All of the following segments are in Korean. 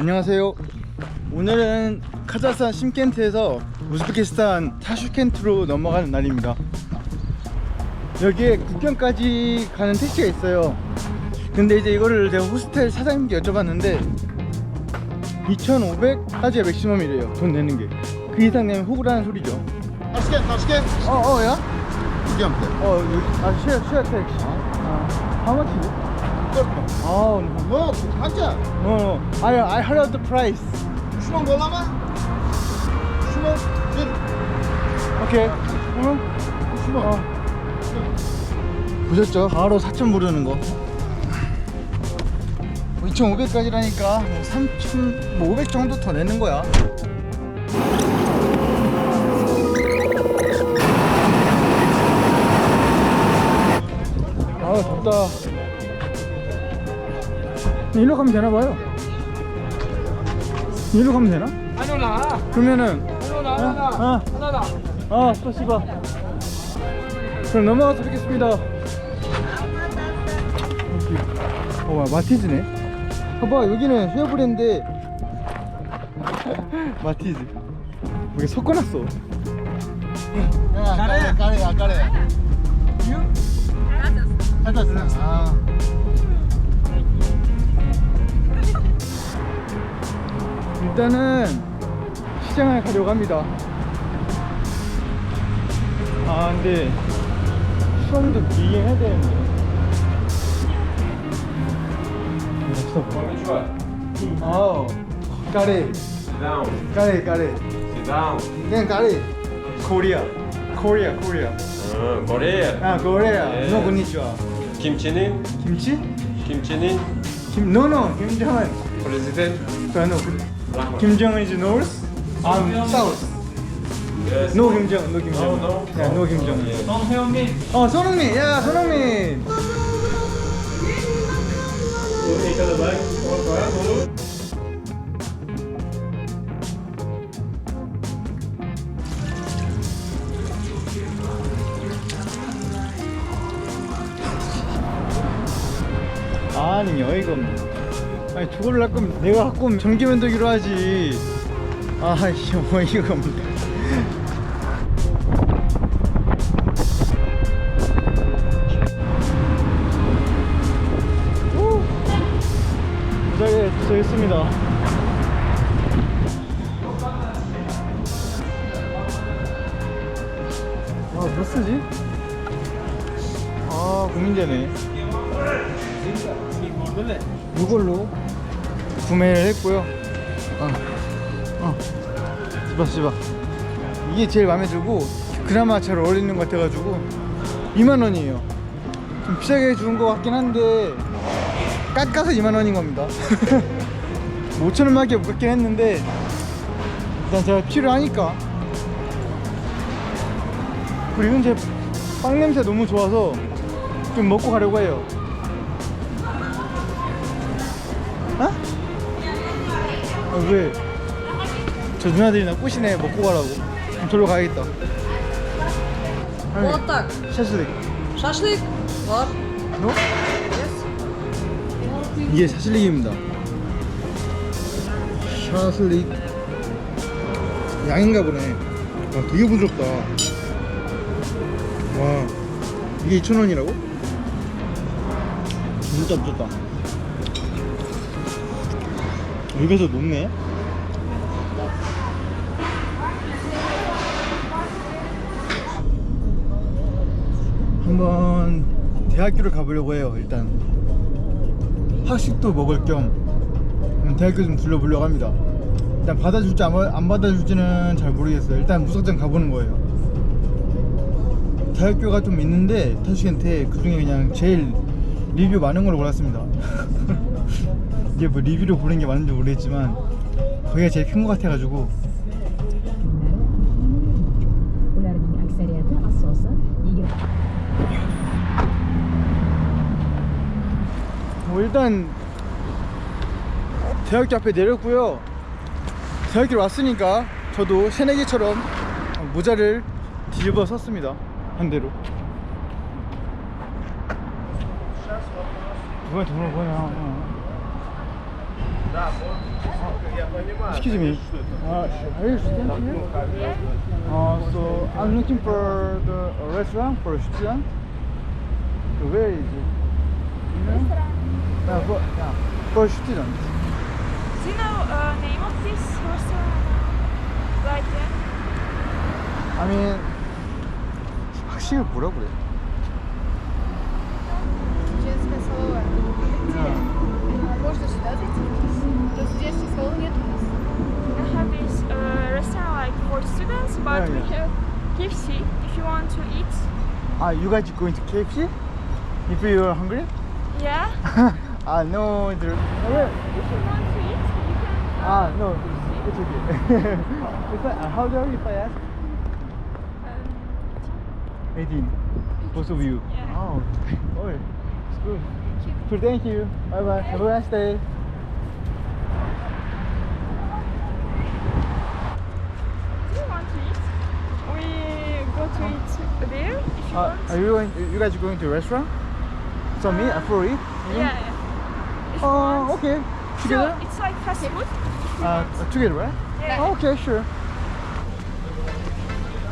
안녕하세요. 오늘은 카자흐스탄 심켄트에서 우즈베키스탄 타슈켄트로 넘어가는 날입니다. 여기에 국경까지 가는 택시가 있어요. 근데 이제 이거를 제가 호스텔 사장님께 여쭤봤는데 2,500까지가 맥시멈이래요. 돈 내는 게. 그 이상 내면 호구라는 소리죠. Taşkent, Taşkent. 어, 어, 야? De. 어, 여기, 아, 쉐어, 쉐어 택시. 아, how much is it? 아, Yok, kaça? no, no. I, I heard the price. Şuna dola mı? Şuna bir. 오케이. 응? Şuna. 어. 보셨죠? 바로 4천 부르는 거. 2,500까지라니까 뭐 3천, 뭐500 정도 더 내는 거야. 일로 가면 되나 봐요. 일로 가면 되나? 아니오나 그러면은 아니오나 아, 아. 하나다 아, 스파시바. 그럼 넘어가서 뵙겠습니다. 어, 마티즈네. 봐봐, 여기는 헤어 브랜드. 마티즈. 여기 섞어놨어. Ya, kare, kare, ya, kare. Kaçasın? Ha. 일단은 시장을 가려고 합니다. 아, 근데 수험도 비행해야 되는데. 없어. 아, 까레, down 까레, 까레. Sit down 그냥 까레. 코리아, 코리아, 코리아. 어, Korea 아, 코리아. 예. 노 건니치와. 김치는 김치? 김치는 김, 노노, 김정은. 프레지덴트 그, 노, 그, 김정은 is north, I'm south. Yes. 노 김정은, 노 김정은. No, no. 야, 노 김정은. Yes. 성혜원님 어, 손흥민, 야, 손흥민. 아니 어이가 없네 아니 저걸 할 거면 내가 갖고 오면 전기면도기로 하지 아이씨 어이가 없네 오! 무작에 도착했습니다 아, 뭐 쓰지? 아, 고민되네. 이걸로 구매를 했고요. 아, 어, 집어 집어. 이게 제일 마음에 들고 그나마 잘 어울리는 것 같아가지고 2만 원이에요. 좀 비싸게 준것 같긴 한데 깎아서 2만 원인 겁니다. 5천 원밖에 못 깎긴 했는데 일단 제가 필요하니까. 그리고 이건 제빵 냄새 너무 좋아서 좀 먹고 가려고 해요. 아, 왜? 저 누나들이 나 꼬시네 먹고 가라고 그럼 저로 가야겠다 Вот так. 샤슬릭 Шашлык. Вот. 너? 이게 샤슬릭입니다 샤슬릭 양인가 보네 와 되게 부드럽다 와 이게 2,000원이라고? 진짜 미쳤다 여기서 높네? 한번 대학교를 가보려고 해요 일단. 학식도 먹을 겸 음, 대학교 좀 둘러보려고 합니다. 일단 받아줄지 안, 받아줄지는 잘 모르겠어요. 일단 무석장 가보는 거예요. 대학교가 좀 있는데 타슈켄트에 그 중에 그냥 제일 리뷰 많은 걸로 골랐습니다 이게 뭐 리뷰를 보는 게 맞는지 모르겠지만 거기가 제일 큰 것 같아가지고. 뭐 일단 대학교 앞에 내렸고요. 대학교 왔으니까 저도 새내기처럼 모자를 뒤집어 썼습니다. 반대로. 돈을 보냐 Excuse me. Uh, are you student here? Uh, so I'm looking for the restaurant for a student. Where is it? You know? Uh, for, yeah, for a student. Do you know uh, name of this restaurant? Like that? I mean, 학식을 뭐라 그래? For students, but Yeah, we have KFC if you want to eat. Ah, you guys going to KFC? If you're hungry? Yeah. ah, no. If you want to eat, you can. ah, no. It's okay. if I, uh, how old are you if I ask? Um, 18. Both of you. Yeah. Oh, oh, it's good. Good, thank you. Bye bye. Have a nice day. To eat there if you Uh, want. are you going? You guys going to a restaurant? So me, uh, for it? yeah, yeah. If you Oh, want. okay. So Together? it's like fast food. if you Uh, want. together, right? Yeah. Oh, okay, sure.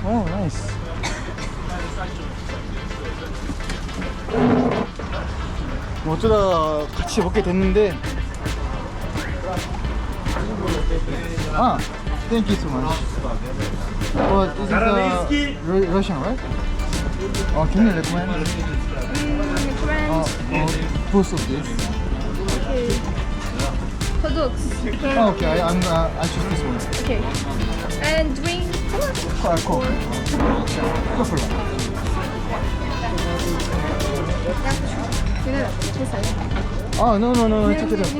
Oh, nice. 뭐 어쩌다 같이 먹게 됐는데 아, thank you so much. Oh, this is uh, Russian, right? Oh, can you recommend? Mm, recommend. Oh, both of these. Okay. Products. Oh, okay, I'm. uh, I choose this one. Okay. And drink. Coca Cola. Coca Cola. Oh, no, no, no, no, check it out.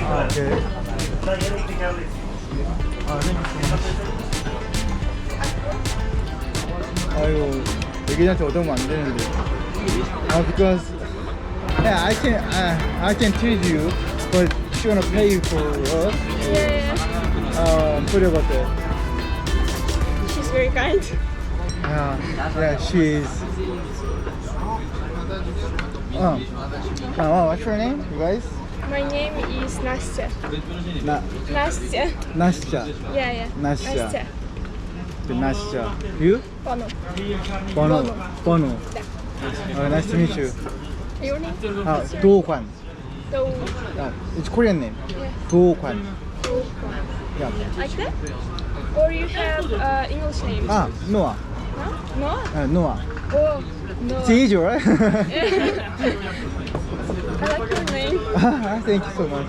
Ah, okay. 아, 오케이. 아, thank you so much. 아유, 애기한테 얻으면 안 되는데. 아, because yeah, I can, uh, I can treat you, but she wanna pay you for us. Yeah, Um, sorry about that. she's very kind. Yeah, yeah, she is. Oh, uh, what's your name, you guys? My name is Nastya. Na, Nastya. Nastya. Yeah, yeah. Nastya. The Nastya. You? Bono. Bono. Bono. Uh, nice to meet you. Your name? Uh, Do Kwan. So, Uh, it's Korean name. yeah. Do Kwan. Yeah. Like that? Or you have uh, English name? Ah, Noah. No? No? Uh, Noah. Oh, no. It's easy, right? I like your name. Thank you so much.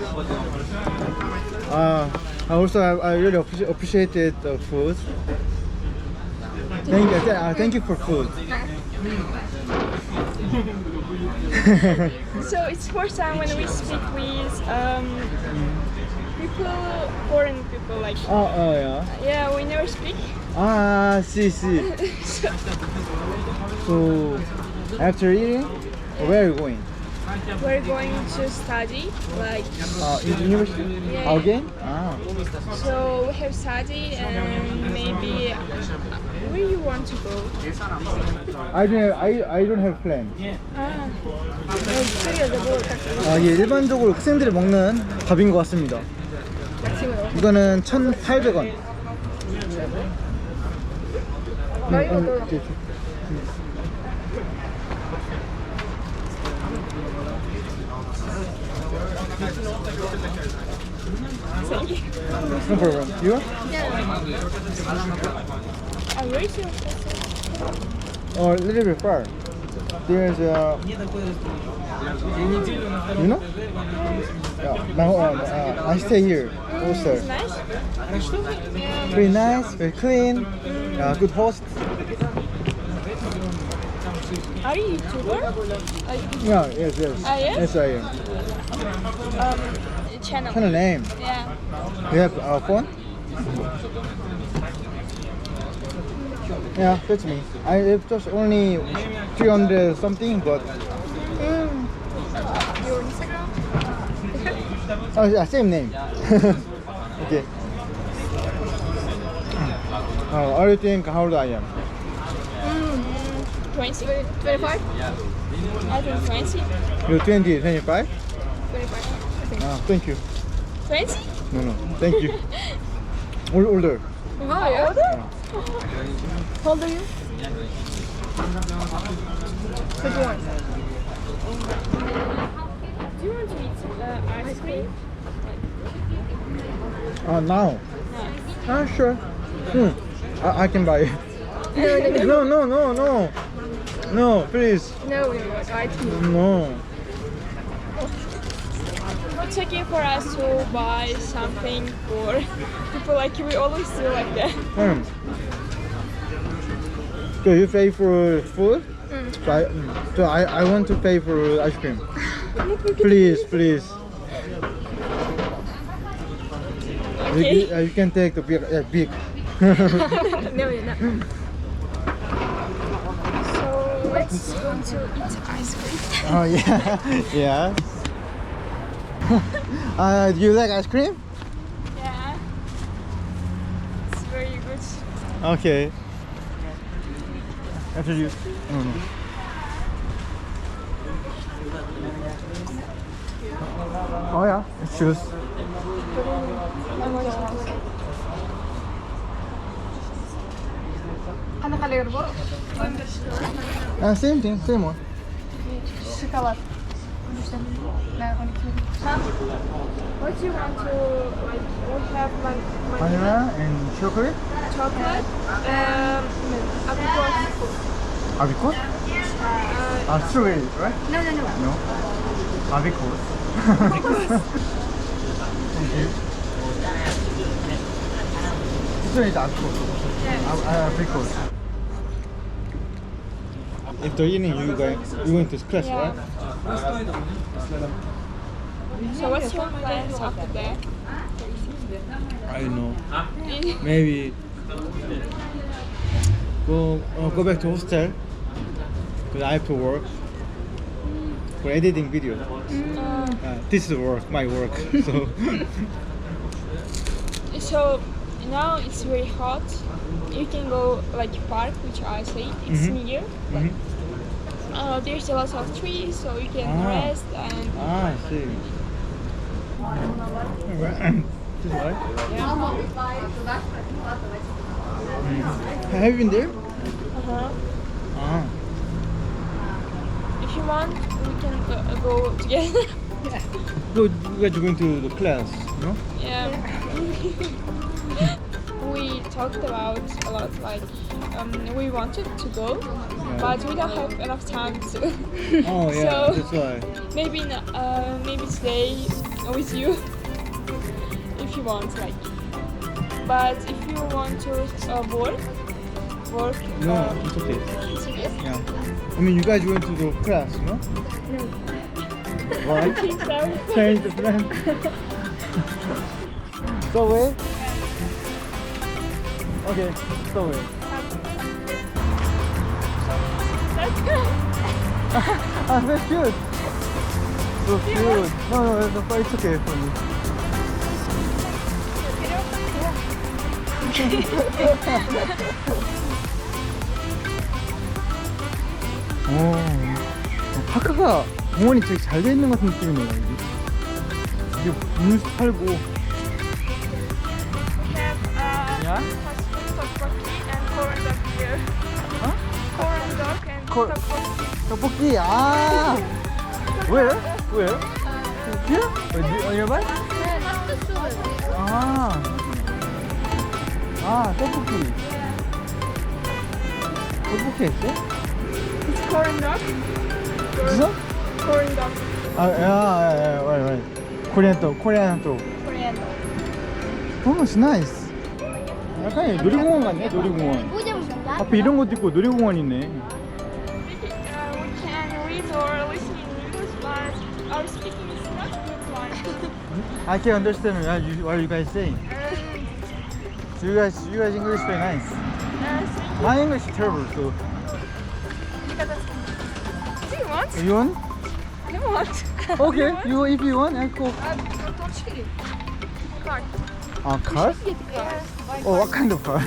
Uh, also, I, I really appreciate, appreciated the food. Thank you. Uh, thank you for food. So it's first time when we speak with um, people, foreign people like. oh, oh yeah. Yeah, we never speak. Ah, see, see. So, after eating, where are you going? We're going to study, like, Uh, in university? Yeah. Again? Ah. so we have study and maybe where you want to go? I don't have, I, I don't have plan. 아, 너무 딱 아, 예, 일반적으로 학생들이 먹는 밥인 것 같습니다. 아침으로. 이거는 1,800원. 나 이거 음, 너 No problem. You? 아, where is your Or a little bit far. There's a. You know? Yeah, my, uh, uh, I stay here also. Nice. Very nice, very clean, uh, good host. Are you YouTuber? Like, Yeah, yes, yes. Ah, yeah? Yes, I am. um, channel. Channel name. Yeah. You have a phone? Yeah, that's me. I have just only 300 something, but Mm. Your Instagram? oh yeah, same name. okay. Uh, what do you think how old I am? Mm, 20. 25? I think 20. You're 20, 25? 25. think. Ah, thank you. 20? No, no, thank you. Ol- older. Wow, yeah. How old are you? 21. Do you want to eat uh, ice cream? Ah, now. Ah, sure. Hmm. I, I can buy it. No, no, no, no. No, please. No, I think. No. It's okay for us to buy something for people like you. We always do like that. Hmm. So you pay for food? So, I, mm, so I, I want to pay for ice cream. please, please. You, Okay. you, uh, you can take the big, yeah, big. No, no, no. So let's to eat ice cream. oh yeah, yeah. uh, do you like ice cream? Yeah. It's very good. Okay. After you. No, no. Oh yeah, it's choose. Ana kalori bor. Uh, same thing, same one. 12 What do you want to like? We have like Vanilla and chocolate. chocolate, um, apricot. Abicot? Uh, Uh, strawberry, right? No, no, no. No. Abicot. Thank you. This one is abicot. Ab- uh, Apricot. After eating, you guys, you going to class, Yeah. right? so what's your plans after that? I don't know. Maybe go uh, go back to hostel because I have to work for editing video. Uh, this is work, my work. so So now it's very hot. You can go like park, which I say it's Mhm. near. Mhm. Uh, there's a lot of trees, so you can Ah. rest and ah, I see. Mm. Have you been there? uh-huh. Ah. if you want, we can uh, go together. So you guys are going to the class, no? yeah. we talked about a lot. Like um, we wanted to go, but we don't have enough time to. Oh yeah, So- that's why. maybe uh, maybe today with you if you want like but if you want to uh, work work No, um, it's okay. it's okay. Yeah. I mean, you guys went to the class, no? No. Why? Change the plan. so wait. Okay, so wait. ah, that's cute. So cute. No, no, no, it's okay for me. 오, 파크가 공원이 되게 잘 돼 있는 것 같은 느낌이네요. 이게, 음료수 팔고. Tteokbokki 떡볶이. 아. Where? Where? Here? Or nearby? 아. 아, 떡볶이. 떡볶이 했어? it's corn dog 어디서? corn dog 아, 야, 야, 야, right, right. 코리안 떡, 코리안 떡. Korean dog 오, it's nice. 약간 놀이공원 같네, 놀이공원. 앞에 이런 것도 있고 놀이공원 있네. I can understand what you, what you guys saying. So you guys, you guys English very nice. uh, My English is terrible, so do you want? you want? I don't want Okay, you if you want, I go. Card. Ah, car? Oh, what kind of car?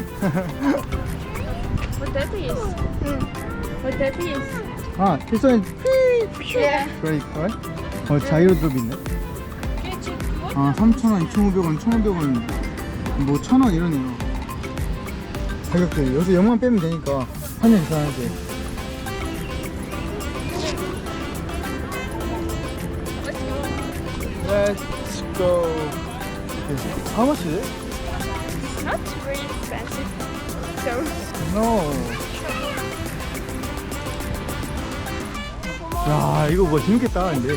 What that is? What that is? ah, this one is Yeah. great, right? 어, 있네. 아 3,000원, 2,500원, 1,500원 뭐 1,000원 이러네요. 가격들이 여기서 0만 빼면 되니까 환율 계산하지 Let's go. How much is it? Not very expensive. So. No. 야 이거 뭐 재밌겠다 근데.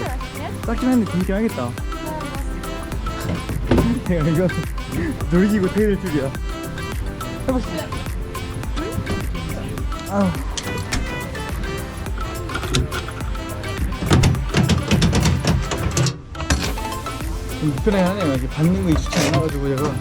작긴 한데 재밌긴 하겠다 야 이거 놀이기구 테일 줄이야. 해보시죠 아우 좀 불편해 하네요. 이렇게 받는 거 익숙치 않아가지고 제가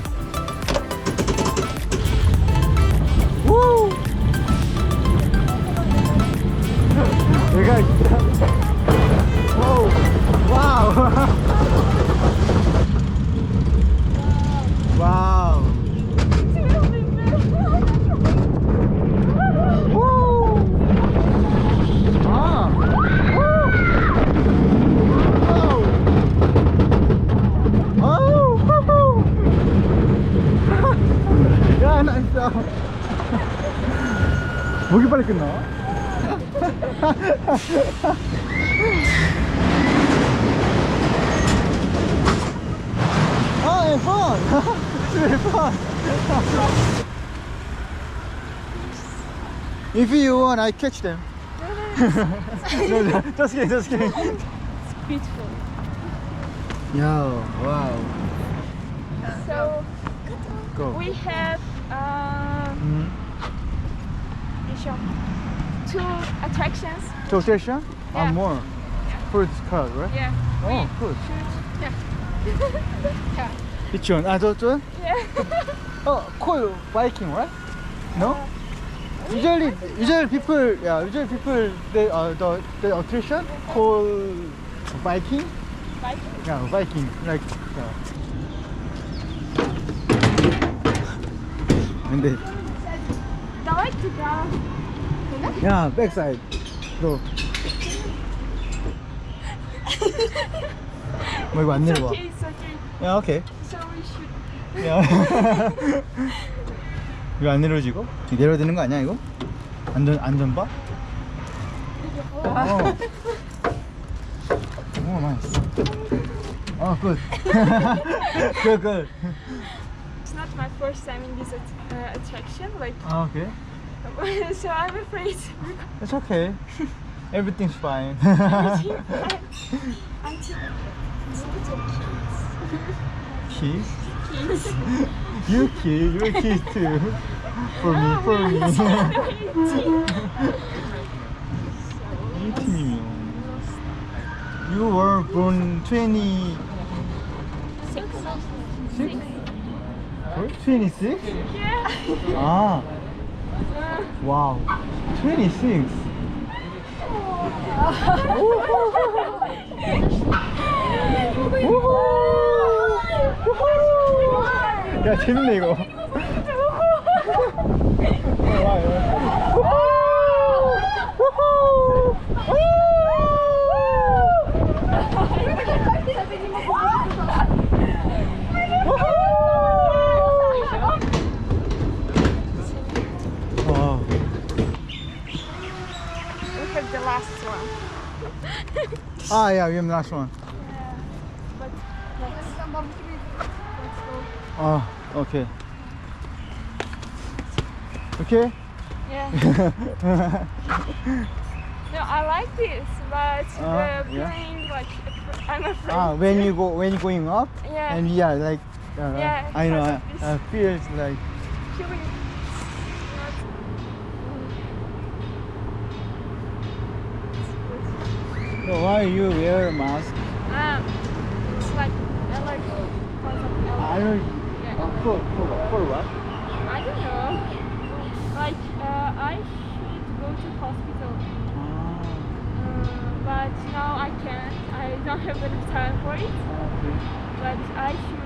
야, 나 진짜 목이 빨리 끝나? Ah, it's fun! it's really fun! if you want, I catch them. no, no, just kidding, just kidding. beautiful. Yo, wow. So Go. we have show two attractions. So, station? Yeah. And more. For this car, right? Yeah. Oh, good. Yeah. Which one? Ah, this one? Yeah. Oh, call Viking, right? No? Usually, usually people, yeah, usually people, they, uh, the, the attraction call Viking. Bike. Yeah, Viking, like, yeah. 근데, 야, 백사이드. 뭐 이거 안 내려와. 야, 오케이. 이거 안 내려지고? 내려야 되는 거 아니야 이거? 안전 안전바? 어. 오 나이스. 어 굿. 굿 굿. It's not my first time in this hotel. uh, attraction. Like oh, okay. so I'm afraid. it's okay. Everything's fine. Kids. Kids? You kid, you're a kid too. For me, oh, for me. you were born 20... Six. Six? 26? Yeah. 아, wow. 26. 야, 재밌네, 이거. 와. Ah, yeah, we have the last one. But Ah, okay. Okay? yeah. no, I like this, but Uh, the yeah. like I'm afraid. ah, when you go, when you going up, Yeah. and yeah, like, uh, Yeah, I know, this. uh, feels like, feeling so why you wear a mask? um, it's like allergy. Allergy. don't, Yeah. uh, for, for, for what? I don't know. Like uh, I should go to hospital, Ah, uh, but now I can't. I don't have enough time for it. okay. But I should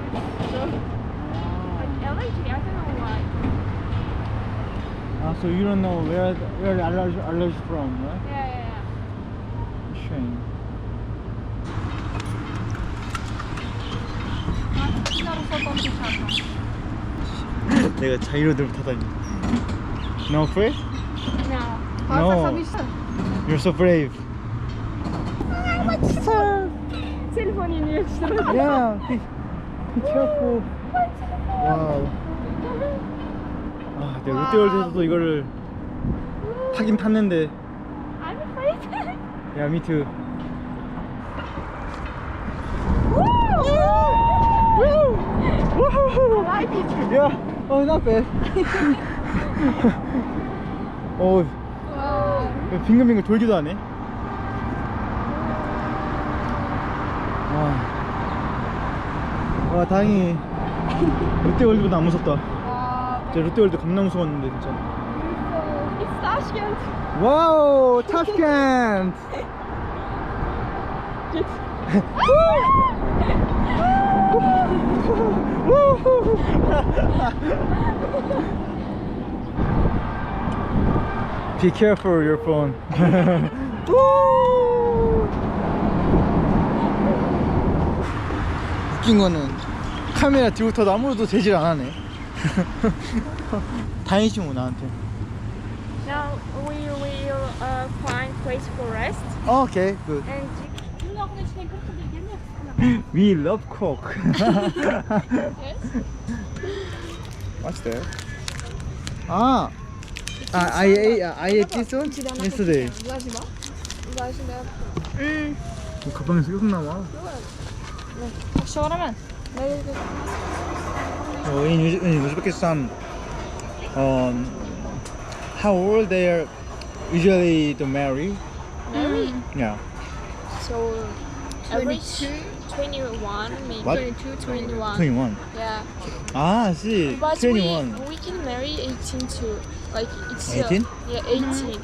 go. Ah. Like allergy, I don't know why. Ah, so you don't know where the, where the allergy, allergy from, right? Yeah, Shame. 내가 자이로드를 타다니. No afraid? No. No. You're so brave. Yakıştırdım. Yeah. Be, be careful. 와우. 아, 내가 롯데월드에서도 이거를 타긴 탔는데. I'm afraid. 야, me too. 야, 어, 빙글빙글 돌기도 하네. 와, 와 다행히 롯데월드보다 안 무섭다. 진짜 롯데월드 겁나 무서웠는데 진짜. It's Tashkent. 와우, 타슈켄트. Be careful your phone. 웃긴 거는 카메라 타도 아무도 대질 안 하네. 다행이지 뭐 나한테. We will uh, find place for rest 오케이, 굿. and We love Coke. What's there? Ah, uh, I ate I ate this one yesterday. 음, 뭐 가방에서 계속 나와. 다시 오라면 Oh, in, Uz- in Uzbekistan, um, how old they are usually to marry? Marry? Yeah. So average 21 maybe What? 22 21 21. yeah Ah, I see. but 21. we we can marry 18 too like it's 18? uh, yeah 18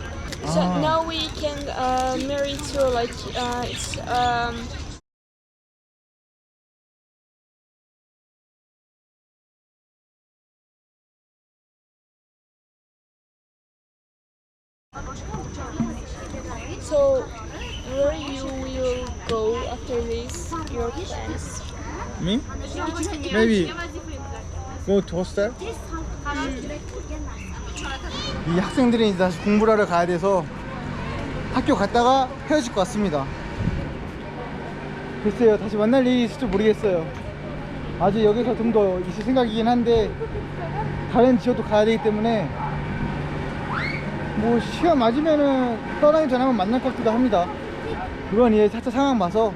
so Ah. now we can uh, marry to like uh, it's um Me? Maybe go to hostel. 이 학생들이 다시 공부를 하러 가야 돼서 학교 갔다가 헤어질 것 같습니다. 글쎄요, 다시 만날 일이 있을지 모르겠어요. 아직 여기서 좀 더 있을 생각이긴 한데 다른 지역도 가야 되기 때문에 뭐 시간 맞으면은 떠나기 전에 한번 만날 것 같기도 합니다. 그건 이제 차차 상황 봐서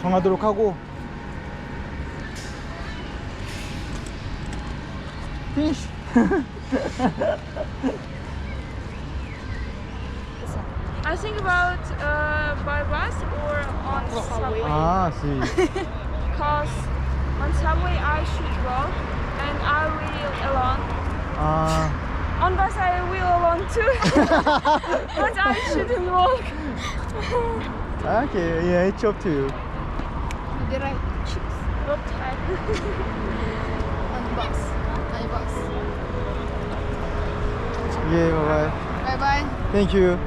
정하도록 하고 fish. I think about uh, by bus or on oh, subway. Ah, see. Because on subway I should walk and I will alone. Uh. On bus I will alone too, but I shouldn't walk. okay, yeah, it's up to you. Выбирай чипс. Вот time. On bus. Okay, bye bye. Bye bye. Thank you.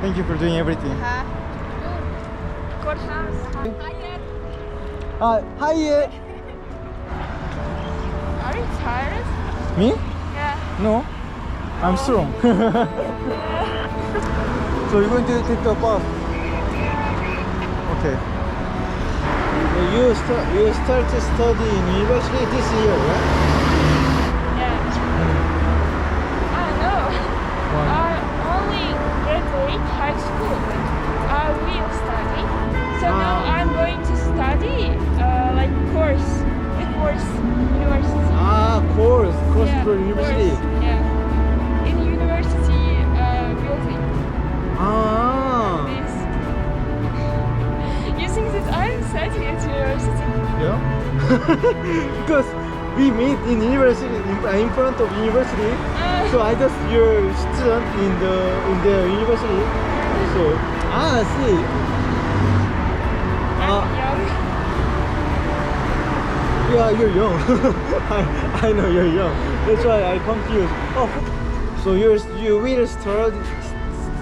Thank you for doing everything. Uh -huh. Good house. Hi. hiya. Are you tired? Me? Yeah. No. I'm strong. so you're going to take the bus? Okay. You, start. you start to study in university this year, right? So now. I'm going to study uh, like course. A course university. Ah, course, course yeah, for university. Course, yeah. In university uh, building. Ah. This. you think that I'm studying at university? Yeah. because we meet in university in, uh, in front of university. Uh, So I just your student in the in the university. So ah, I see. I'm Ah. young. Yeah, you're young. I, I know you're young. That's why I confused. Oh, so you're you will start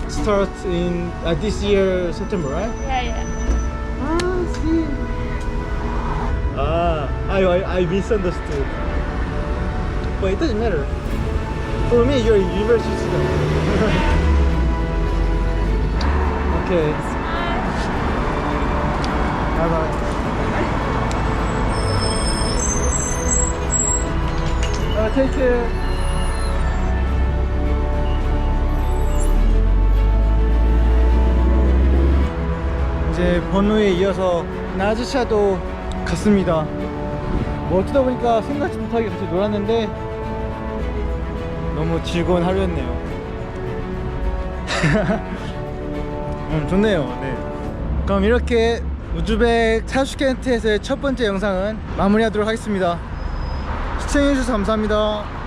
start in uh, this year September, right? Yeah, yeah. Ah, see. Ah, I, I, I misunderstood. But it doesn't matter. For me, you're a university student. okay. Take care. 이제 번호에 이어서 나즈샤도 갔습니다. 뭐 어쩌다 보니까 생각지 못하게 같이 놀았는데 너무 즐거운 하루였네요. 음, 좋네요. 네. 그럼 이렇게 우즈벡 타슈켄트에서의 첫 번째 영상은 마무리하도록 하겠습니다. 시청해주셔서 감사합니다.